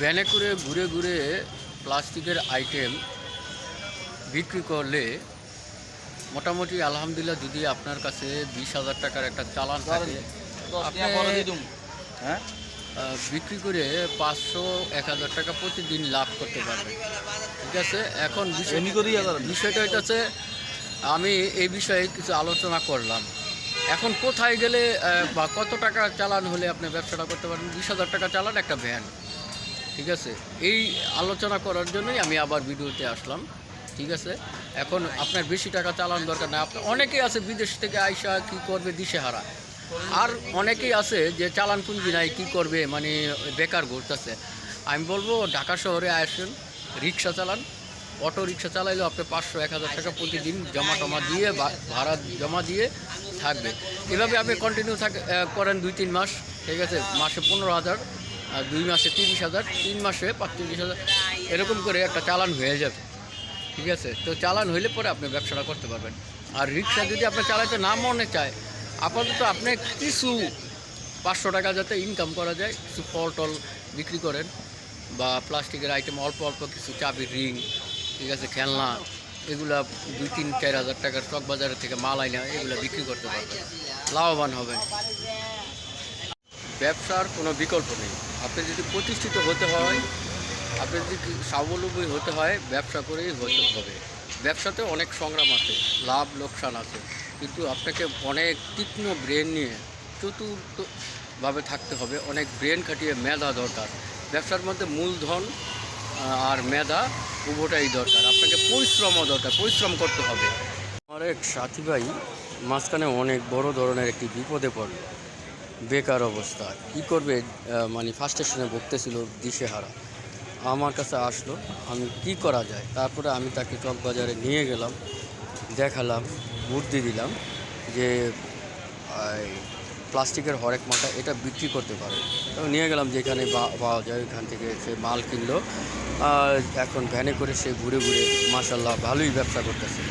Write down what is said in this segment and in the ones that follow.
ভ্যানে করে ঘুরে ঘুরে প্লাস্টিকের আইটেম বিক্রি করলে মোটামুটি আলহামদুলিল্লাহ যদি আপনার কাছে বিশ হাজার টাকার একটা চালান থাকে আপনি হ্যাঁ? বিক্রি করে পাঁচশো এক হাজার টাকা প্রতিদিন লাভ করতে পারবেন। ঠিক আছে? এখন বিষয়টা হচ্ছে আমি এই বিষয়ে কিছু আলোচনা করলাম। এখন কোথায় গেলে বা কত টাকা চালান হলে আপনি ব্যবসাটা করতে পারবেন? বিশ হাজার টাকা চালান একটা ভ্যান। ঠিক আছে? এই আলোচনা করার জন্যই আমি আবার ভিডিওতে আসলাম, ঠিক আছে? এখন আপনার বেশি টাকা চালান দরকার না আপনার অনেকেই আছে বিদেশ থেকে আইসা কি করবে দিশেহারা। আর অনেকেই আছে যে চালান পুঁজি নাই, কী করবে? মানে বেকার ঘুরতেছে। আমি বলব, ঢাকা শহরে আসেন, রিক্সা চালান। অটো রিক্সা চালাইলেও আপনি পাঁচশো, এক হাজার টাকা প্রতিদিন জমা টমা দিয়ে ভাড়া জমা দিয়ে থাকবে। এভাবে আপনি কন্টিনিউ থাক করেন দুই, তিন মাস, ঠিক আছে? মাসে পনেরো হাজার। আর দুই মাসে তিরিশ হাজার, তিন মাসে পাঁচচল্লিশ হাজার, এরকম করে একটা চালান হয়ে যাবে। ঠিক আছে? তো চালান হইলে পরে আপনি ব্যবসাটা করতে পারবেন। আর রিক্সা যদি আপনি চালাতে না মনে চায়, আপাতত আপনি কিছু পাঁচশো টাকা যাতে ইনকাম করা যায়, কিছু ফল টল বিক্রি করেন বা প্লাস্টিকের আইটেম অল্প অল্প কিছু চাবির রিং ঠিক আছে, খেলনা, এগুলা দুই, তিন, চার হাজার টাকার চক বাজারের থেকে মাল আইনা এগুলো বিক্রি করতে পারবেন। লাভবান হবেন। ব্যবসার কোনো বিকল্প নেই। আপনি যদি প্রতিষ্ঠিত হতে হয়, আপনি যদি স্বাবলম্বী হতে হয়, ব্যবসা করেই হতে হবে। ব্যবসাতে অনেক সংগ্রাম আছে, লাভ, লোকসান আছে। কিন্তু আপনাকে অনেক তীক্ষ্ণ ব্রেন নিয়ে চতুর্থভাবে থাকতে হবে। অনেক ব্রেন খাটিয়ে মেধা দরকার। ব্যবসার মধ্যে মূলধন আর মেধা উভয়টাই দরকার। আপনাকে পরিশ্রমও দরকার, পরিশ্রম করতে হবে। আমার এক সাথী ভাই মাঝখানে অনেক বড় ধরনের একটি বিপদে পড়ল। বেকার অবস্থা। কি করবে? মানে ফার্স্ট স্টেশনে ভুগতেছিল দিশেহারা। আমার কাছে আসলো, আমি কি করা যায়? তারপরে আমি তাকে চকবাজারে নিয়ে গেলাম, দেখালাম, বুদ্ধি দিলাম যে প্লাস্টিকের হরেক মাথা এটা বিক্রি করতে পারে। নিয়ে গেলাম যেখানে পাওয়া যায় ওইখান থেকে সে মাল কিনলো। আর এখন ভ্যানে করে সে ঘুরে ঘুরে মাসাল্লাহ ভালোই ব্যবসা করতেছে।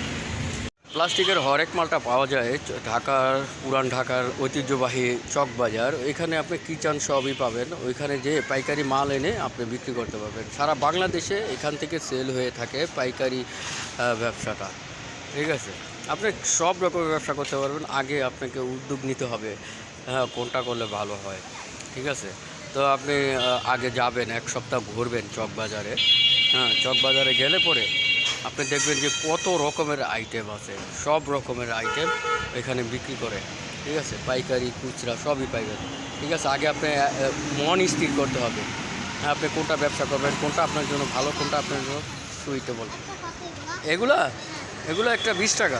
প্লাস্টিকের হরেক মালটা পাওয়া যায়, ঢাকার, পুরান ঢাকার ঐতিহ্যবাহী চক বাজার। এখানে আপনি কিচান সবই পাবেন। ওইখানে যে পাইকারি মাল এনে আপনি বিক্রি করতে পারবেন। সারা বাংলাদেশে এখান থেকে সেল হয়ে থাকে পাইকারি ব্যবসাটা। ঠিক আছে? আপনি সব রকমের ব্যবসা করতে পারবেন। আগে আপনাকে উদ্যোগ নিতে হবে হ্যাঁ কোনটা করলে ভালো হয়। ঠিক আছে? তো আপনি আগে যাবেন, এক সপ্তাহ ঘুরবেন চক বাজারে। হ্যাঁ চক বাজারে গেলে পরে আপনি দেখবেন যে কত রকমের আইটেম আছে, সব রকমের আইটেম এখানে বিক্রি করে। ঠিক আছে? পাইকারি, খুচরা, সবই পাইকারি। ঠিক আছে? আগে আপনি মন স্থির করতে হবে। হ্যাঁ আপনি কোনটা ব্যবসা করবেন, কোনটা আপনার জন্য ভালো, কোনটা আপনার জন্য সুইটেবল। এগুলা? এগুলো একটা বিশ টাকা।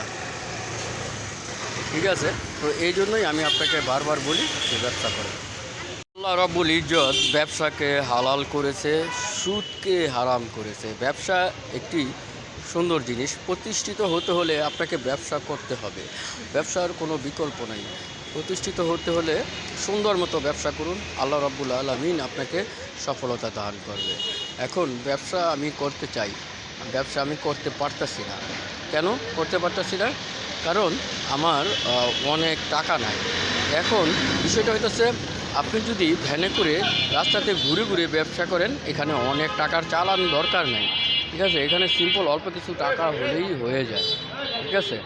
ঠিক আছে? তো এই জন্যই আমি আপনাকে বারবার বলি যে ব্যবসা করেন। আল্লাহ রব্বুল ইজ্জত ব্যবসাকে হালাল করেছে, সুদকে হারাম করেছে। ব্যবসা একটি সুন্দর জিনিস। প্রতিষ্ঠিত হতে হলে আপনাকে ব্যবসা করতে হবে। ব্যবসার কোনো বিকল্প নেই। প্রতিষ্ঠিত হতে হলে সুন্দর মতো ব্যবসা করুন। আল্লাহ রব্বুল আলমিন আপনাকে সফলতা দান করবে। এখন ব্যবসা আমি করতে চাই। ব্যবসা আমি করতে পারতাছি না। কেন করতে পারতাছি না? কারণ আমার অনেক টাকা নাই। এখন বিষয়টা হইতেছে, আপনি যদি ভ্যানে করে রাস্তাতে ঘুরে ঘুরে ব্যবসা করেন, এখানে অনেক টাকার চালান দরকার নাই। ঠিক আছে? এখানে সিম্পল অল্প কিছু টাকা হলেই হয়ে যায়। ঠিক আছে?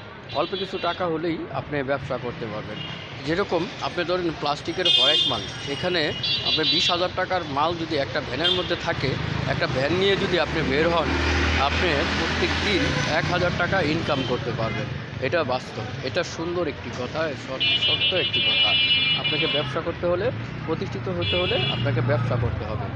অল্প কিছু টাকা হলেই আপনি ব্যবসা করতে পারবেন। যেরকম আপনি ধরেন প্লাস্টিকের হরেক মাল, এখানে আপনি বিশ হাজার টাকার মাল যদি একটা ভ্যানের মধ্যে থাকে, একটা ভ্যান নিয়ে যদি আপনি বের হন, আপনি প্রত্যেক দিন এক হাজার টাকা ইনকাম করতে পারবেন। এটা বাস্তব। এটা সুন্দর একটি কথা সত্য একটি কথা। আপনাকে ব্যবসা করতে হলে, প্রতিষ্ঠিত হতে হলে আপনাকে ব্যবসা করতে হবে।